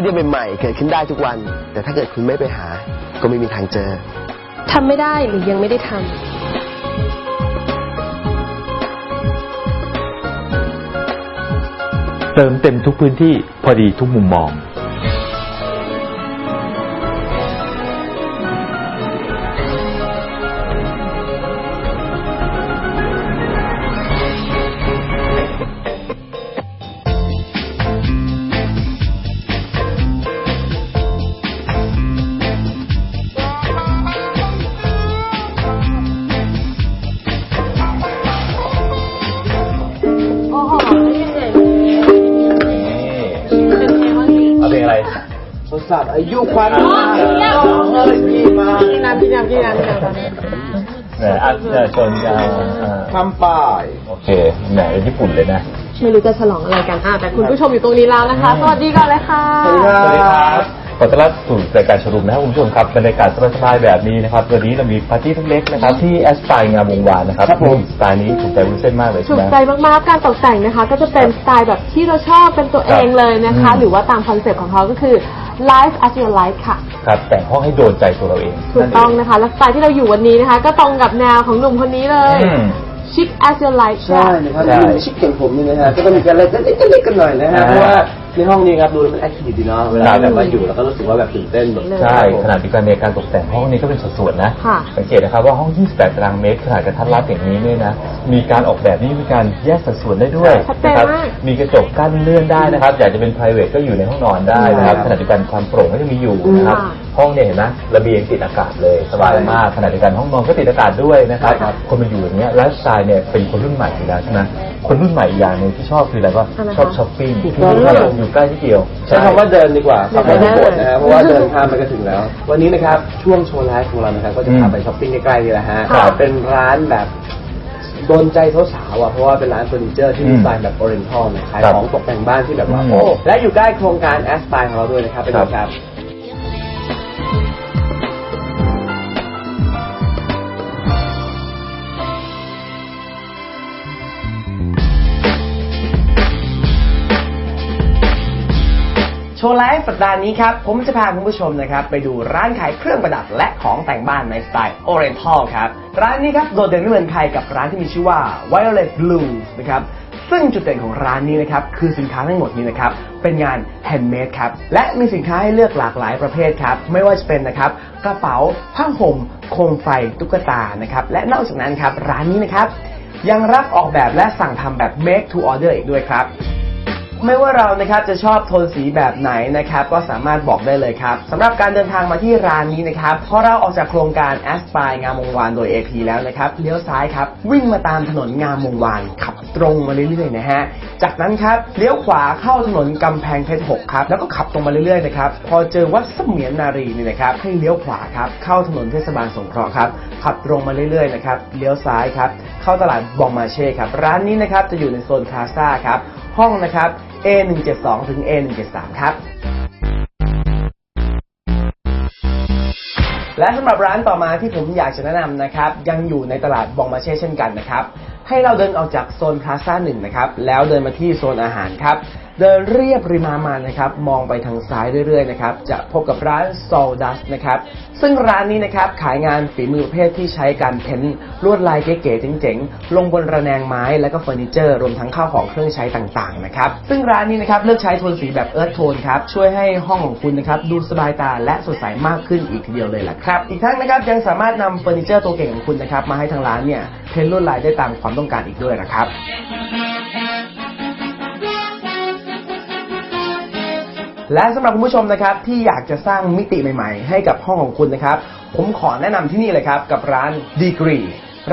เดียใหม่ๆ เกิดขึ้นได้ทุกวัน แต่ถ้าเกิดคุณไม่ไปหา ก็ไม่มีทางเจอ ทำไม่ได้หรือยังไม่ได้ทำ เติมเต็มทุกพื้นที่พอดีทุกมุมมอง สอบอายุควันอ๋อเยี่ยมเฮ้ยพี่มาพี่น้ำพี่น้ำพี่น้ำพี่น้ำแหมอัดเนี่ยชนยาวอ่าทำป้ายโอเคแหมเป็นญี่ปุ่นเลยนะไม่รู้จะฉลองอะไรกันอะแต่คุณผู้ชมอยู่ตรงนี้แล้วนะคะ สวัสดีก่อนเลยค่ะ สวัสดีครับสวัสดีครับขอต้อนรับสู่รายการชมรุมนะครับคุณผู้ชมครับบรรยากาศสบายๆแบบนี้นะครับวันนี้เรามีปาร์ตี้เล็กๆนะครับที่แอสไพร์งามวงวานนะครับครับผมสไตล์นี้ถูกใจวุ้นเส้นมากเลยถูใช่กไหมใจมากๆการตกแต่งนะคะ ก็จะเป็นสไตล์แบบที่เราชอบเป็นตัวเองเลยนะคะอืมหรือว่าตามคอนเซ็ปต์ของเขาก็คือ life as your life ค่ะ ครับแต่งห้องให้โดนใจตัวเราเองถูกต้องนะคะ และสไตล์ที่เราอยู่วันนี้นะคะ ก็ตรงกับแนวของหนุ่มคนนี้เลยอืม chic as your life ใช่นะครับใช่ที่ชิคอย่างผมนี่นะฮะก็ต้องมีการเล่นเล็กๆกันหน่อยนะฮะอ่าเพราะว่าในห้องนี้ครับดูแล้วมันแอคทีฟดีเนาะเวลาแบบว่าอยู่แล้วก็รู้สึกว่าแบบตื่นเต้นแบบเลยใช่ขนาดเดียวกันในการตกแต่งห้องนี้ก็เป็นสัดส่วนนะ ค่ะ สังเกตนะครับว่าห้อง 28 ตารางเมตรขนาดกระทัดรัดอย่างนี้เนี่ยนะ มีการออกแบบนี้มีการแยกสัดส่วนได้ด้วยชัดเจนนะครับมากมีกระจกกั้นเลื่อนได้นะครับ อยากจะเป็น p r i v a t ก็อยู่ในห้องนอนได้นะครับครับขณะเดียวกันความโปร่งก็ยังมีอยู่นะครับค่ะห้องเนี่ยเห็นไหมระเบียงติดอากาศเลยสบายมากขณะเดียวกันห้องนอนก็ติดอากาศด้วยนะครับใช่ครับคนมาอยู่อย่างเงี้ยไลฟ์สไตล์เนี่ยเป็นคนรุ่นใหม่อยู่แล้วใช่ไหมคนรุ่นใหม่อีกอย่างหนึงที่ชอบคืออะไรก็อะไรคะชอบช้อปปิ้งถูกต้องครับผมอยู่ใกล้ที่เดียวใช้คำว่าเดินดีกว่าคำว่าเดิไม่นปวดนะฮะเพราะว่าเดินข้ามไปก็ถึงแล้ว วันนี้นะครับช่วงโชว์ไลฟ์ของเรานะครับก็จะพาไปช้อปปิ้งใกล้ๆนี่แหละฮะค่ะเป็นร้านแบบ โดนใจสาวๆอะเพราะว่าเป็นร้านเฟอร์นิเจอร์ที่มีอืมสไตล์แบบโอเรนทัลนะขายครับของตกแต่งบ้านที่แบบว่าอืมโอ้และอยู่ใกล้โครงการแอสไตล์ของเราด้วยนะครับเป็นไงครับ โชว์ไลฟ์สัปดาห์นี้ครับ ผมจะพาคุณผู้ชมนะครับ ไปดูร้านขายเครื่องประดับและของแต่งบ้านในสไตล์ Oriental ครับ ร้านนี้ครับ โดดเด่นไม่เหมือนใครกับร้านที่มีชื่อว่า Violet Blue นะครับซึ่งจุดเด่นของร้านนี้นะครับ คือสินค้าทั้งหมดนี้นะครับ เป็นงานแฮนด์เมดครับ และมีสินค้าให้เลือกหลากหลายประเภทครับ ไม่ว่าจะเป็นนะครับ กระเป๋าผ้าห่มโคมไฟตุ๊กตานะครับ และนอกจากนั้นครับ ร้านนี้นะครับ ยังรับออกแบบและสั่งทำแบบ make to order อีกด้วยครับ ไม่ว่าเรานะครับจะชอบโทนสีแบบไหนนะครับ ก็สามารถบอกได้เลยครับสำหรับการเดินทางมาที่ร้านนี้นะครับพอเราออกจากโครงการ a s p i r e งามวงวานโดย AP แล้วนะครับเลี้ยวซ้ายครับ วิ่งมาตามถนนงามวงวานขับตรงมาเรื่อยๆนะฮะจากนั้นครับเลี้ยวขวาเข้าถนนกำแพงเพชร6ครับแล้วก็ขับตรงมาเรื่อยๆนะครับพอเจอวัดเสมียนนารีนี่นะครับให้เลี้ยวขวาครับเข้าถนนเทศบาลสงเคราะห์ครับขับตรงมาเรื่อยๆนะครับเลี้ยวซ้ายครับเข้าตลาดบองมาเช่ครับร้านนี้นะครับจะอยู่ในโซนคาซ่าครับ ห้องนะครับ A172 ถึง A173 ครับและสำหรับร้านต่อมาที่ผมอยากจะแนะนำนะครับ ยังอยู่ในตลาดบองมาเช่เช่นกันนะครับ ให้เราเดินออกจากโซนพลาซ่าหนึ่งนะครับ แล้วเดินมาที่โซนอาหารครับ เดินเรียบริมามันะครับ มองไปทางซ้ายเรื่อยๆนะครับ จะพบกับร้าน s o l d u s นะครับ ซึ่งร้านนี้นะครับขายงานฝีมือประเภทที่ใช้การเพ้นลวดลายเก๋ๆเจ๋งๆ ลงบนระแนงไม้และก็เฟอร์นิเจอร์ รวมทั้งข้าวของเครื่องใช้ต่างๆนะครับ ซึ่งร้านนี้นะครับเลือกใช้โทนสีแบบเอิร์ธโทนครับ ช่วยให้ห้องของคุณนะครับดูสบายตาและสดใสมากขึ้นอีกทีเดียวเลยล่ะครับ อีกทั้งนะครับยังสามารถนำเฟอร์นิเจอร์ตัวเก่งของคุณนะครับมาให้ทางร้านเนี่ยเพ้นลวดลายได้ตามความต้องการอีกด้วยนะครับ และสำหรับคุณผู้ชมนะครับที่อยากจะสร้างมิติใหม่ๆ ให้กับห้องของคุณนะครับ ผมขอแนะนำที่นี่เลยครับกับร้าน Degree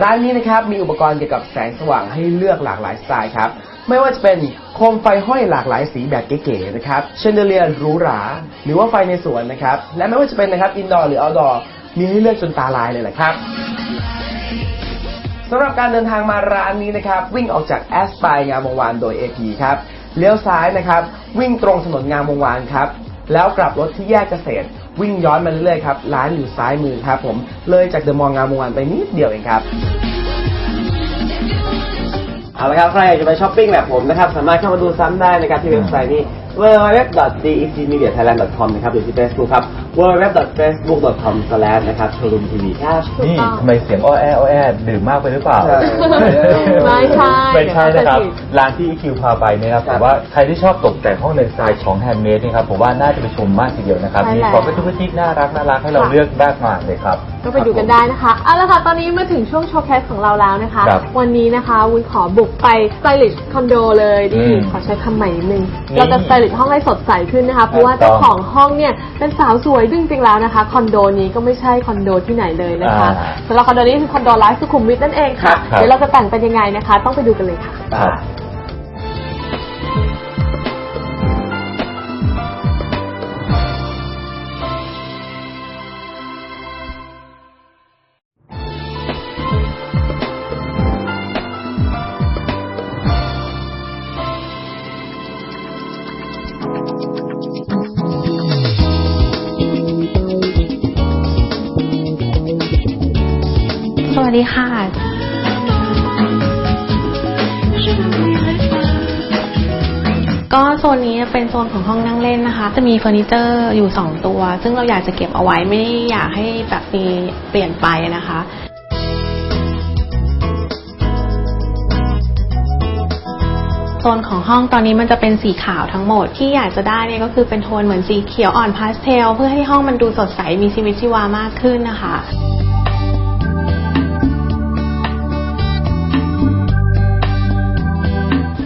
ร้านนี้นะครับมีอุปกรณ์เกี่ยวกับแสงสว่างให้เลือกหลากหลายสไตล์ครับไม่ว่าจะเป็นโคมไฟห้อยหลากหลายสีแบบเก๋ๆนะครับเชนเดเลียหรูหราหรือว่าไฟในสวนนะครับและไม่ว่าจะเป็นนะครับอินดอร์หรือเอาท์ดอร์มีให้เลือกจนตาลายเลยแหละครับสำหรับการเดินทางมาร้านนี้นะครับ วิ่งออกจากแอสไ e งามวงวานโดย AP ครับ เลี้ยวซ้ายนะครับ วิ่งตรงถนนงามวงวานครับ แล้วกลับรถที่แยกเกษตร วิ่งย้อนมาเรื่อยๆครับ ร้านอยู่ซ้ายมือครับ ผม เลยจากเดอะมอลล์งามวงวานไปนิดเดียวเองครับ เอาละครับ ใครอยากจะไปช้อปปิ้งแบบผมนะครับ สามารถเข้ามาดูซ้ำได้นะครับที่เว็บไซต์นี้ www.decmediathailand.com นะครับหรือที่ Facebook ครับ www.facebook.com นะครับ showroom tv ครับถูกนี่ต้องทำไมเสียงอ้อแออ้อแอดื่มมากไปหรือเปล่าใช่ไม่ใช่ไม่ใช่นะครับเดี๋ยวเข้าใจผิดร้านที่คิวพาไปเนี่ยครับคผรับมว่าใครที่ชอบตกแต่งห้องในสไตล์ของแฮนด์เมดนี่ครับผมว่าน่าจะไปชมมากทีเดียวนะครับใช่มีแล้วของกระจุกกระจิกน่ารักน่ารักให้เราค่ะเลือกมากมายเลยครับ ก็ไปดูกันได้นะคะเอาละค่ะ ตอนนี้มาถึงช่วงโชว์เคสของเราแล้วนะคะครับวันนี้นะคะวุ้นขอบุกไปสไตลิชคอนโดเลยดีอืมขอใช้คำใหม่นิดนึงนี่เราจะสไตลิชห้องให้สดใสขึ้นนะคะเพราะว่าถูกต้เจ้าองของห้องเนี่ยเป็นสาวสวยซึ่งจริงๆแล้วนะคะคอนโดนี้ก็ไม่ใช่คอนโดที่ไหนเลยนะคะอ่าสำหรับคอนโดนี้คือคอนโดไลฟ์สุขุมวิทนั่นเองค่ะครับ เดี๋ยวเราจะแต่งเป็นยังไงนะคะ ต้องไปดูกันเลยค่ะ ครับ ดีค่ะ ก็โซนนี้เป็นโซนของห้องนั่งเล่นนะคะ จะมีเฟอร์นิเจอร์อยู่ 2 ตัว ซึ่งเราอยากจะเก็บเอาไว้ไม่ได้อยากให้แบบมีเปลี่ยนไปนะคะโซนของห้องตอนนี้มันจะเป็นสีขาวทั้งหมดที่อยากจะได้เนี่ยก็คือเป็นโทนเหมือนสีเขียวอ่อนพาสเทล เพื่อให้ห้องมันดูสดใสมีชีวิตชีวามากขึ้นนะคะ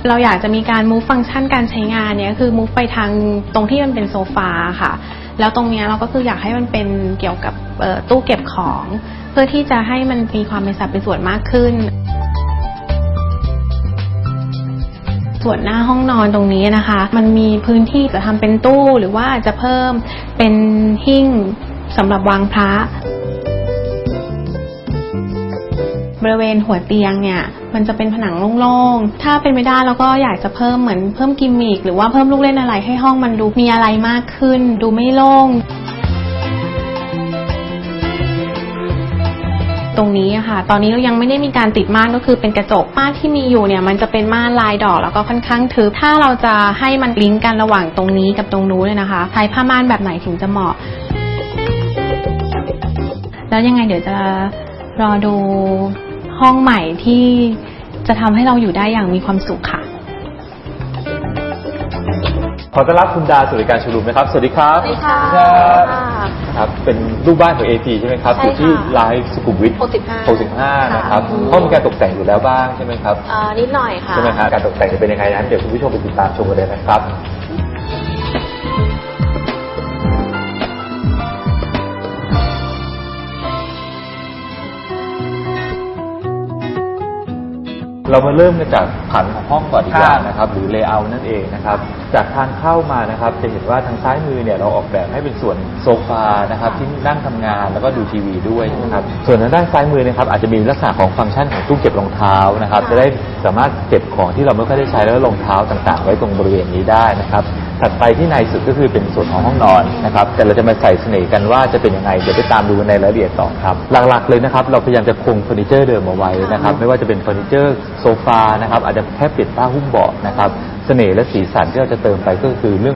เราอยากจะมีการ move ฟังก์ชันการใช้งานเนี่ยคือ move ไปทางตรงที่มันเป็นโซฟาค่ะ แล้วตรงเนี้ยเราก็คืออยากให้มันเป็นเกี่ยวกับตู้เก็บของ เพื่อที่จะให้มันมีความเป็นสัดเป็นส่วนมากขึ้น ส่วนหน้าห้องนอนตรงนี้นะคะ มันมีพื้นที่จะทำเป็นตู้หรือว่าจะเพิ่มเป็นหิ้งสำหรับวางพระ บริเวณหัวเตียงเนี่ยมันจะเป็นผนังโล่งๆ ถ้าเป็นไม่ได้เราก็อยากจะเพิ่มเหมือนเพิ่มกิมมิคหรือว่าเพิ่มลูกเล่นอะไรให้ห้องมันดูมีอะไรมากขึ้น ดูไม่โล่งตรงนี้ค่ะ ตอนนี้เรายังไม่ได้มีการติดม่านก็คือเป็นกระจกม่านที่มีอยู่เนี่ย มันจะเป็นม่านลายดอกแล้วก็ค่อนข้างทึบ ถ้าเราจะให้มันลิงก์กันระหว่างตรงนี้กับตรงนู้นเลยนะคะใช้ผ้าม่านแบบไหนถึงจะเหมาะ แล้วยังไงเดี๋ยวจะ รอดูห้องใหม่ที่จะทำให้เราอยู่ได้อย่างมีความสุขค่ะ ขอต้อนรับคุณดาสู่รายการชูรูมนะครับ สวัสดีครับสวัสดีค่ะ ครับเป็นลูกบ้านของ AT ใช่ไหมครับใช่อยู่ที่ค่ะไลฟ์สุขุมวิท65 65นะครับค่ะ ห้องมีการตกแต่งอยู่แล้วบ้างใช่ไหมครับ เอ่อนิดหน่อยค่ะ ใช่ไหมฮะการตกแต่งจะเป็นยังไงนั้นเดี๋ยวคุณผู้ชมไปติดตามชมกันเลยนะครับ เรามาเริ่มกันจากผังของห้องก่อนดีกว่าครับนะครับ หรือเลเยอร์นั่นเองนะครับ จากทางเข้ามานะครับ จะเห็นว่าทางซ้ายมือเนี่ยเราออกแบบให้เป็นส่วนโซฟานะครับ ที่นั่งทำงานแล้วก็ดูทีวีด้วยนะครับ ส่วนทางด้านซ้ายมือนะครับ อาจจะมีลักษณะของฟังก์ชันของตู้เก็บรองเท้านะครับ จะได้สามารถเก็บของที่เราไม่ค่อยได้ใช้แล้วก็รองเท้าต่างๆ ไว้ตรงบริเวณนี้ได้นะครับ ถัดไปที่ในสุดก็คือเป็นส่วนของห้องนอนนะครับ แต่เราจะมาใส่เสน่ห์กันว่าจะเป็นยังไง เดี๋ยวไปตามดูในรายละเอียดต่อครับ หลักๆเลยนะครับ เราพยายามจะคงเฟอร์นิเจอร์เดิมเอาไว้นะครับ ไม่ว่าจะเป็นเฟอร์นิเจอร์โซฟานะครับ อาจจะแค่เปลี่ยนผ้าหุ้มเบาะนะครับ เสน่ห์และสีสันที่เราจะเติมไปก็คือเรื่อง